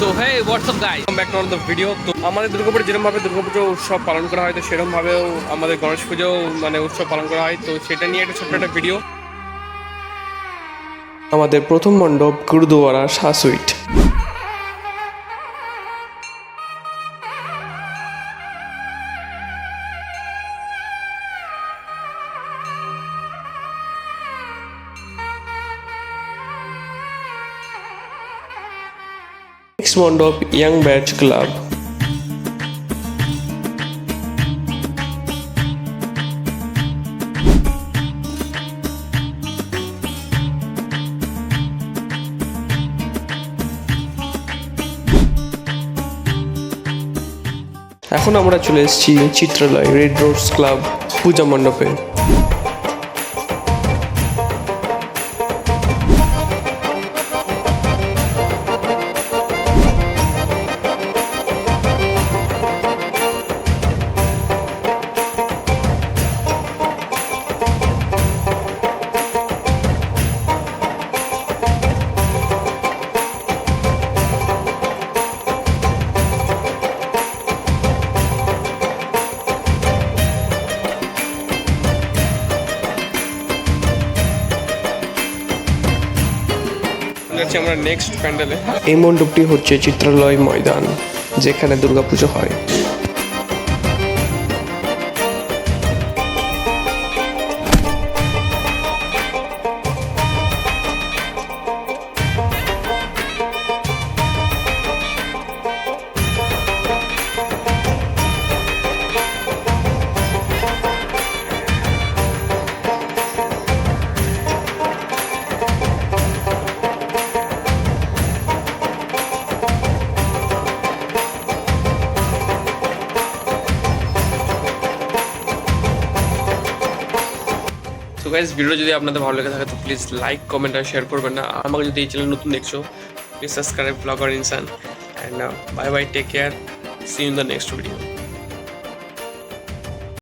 So hey WhatsApp guys back to the video তো আমাদের দুর্গাপুরে যেরকমভাবে দুর্গাপুজো উৎসব পালন করা হয় তো সেরকমভাবেও আমাদের গণেশ পুজো মানে উৎসব পালন করা হয়। তো সেটা নিয়ে একটা ছোট্ট একটা ভিডিও আমাদের প্রথম মণ্ডপ গুরুদুয়ারা শাহ নেক্সট মণ্ডপ ইয়াং ব্যাচ ক্লাব এখন আমরা চলে এসেছি চিত্রালয় রেড রোডস ক্লাব পূজা মণ্ডপে। যাচ্ছি আমরা নেক্সট প্যান্ডেলে এই মণ্ডপটি হচ্ছে চিত্রালয় ময়দান যেখানে দুর্গাপুজো হয়। তো গাইজ ভিডিও যদি আপনাদের ভালো লেগে থাকে, তো প্লিজ লাইক কমেন্ট আর শেয়ার করবেন না। আমাকে যদি এই চ্যানেল নতুন দেখছ please subscribe blogger Insan and bye bye take care see in the next video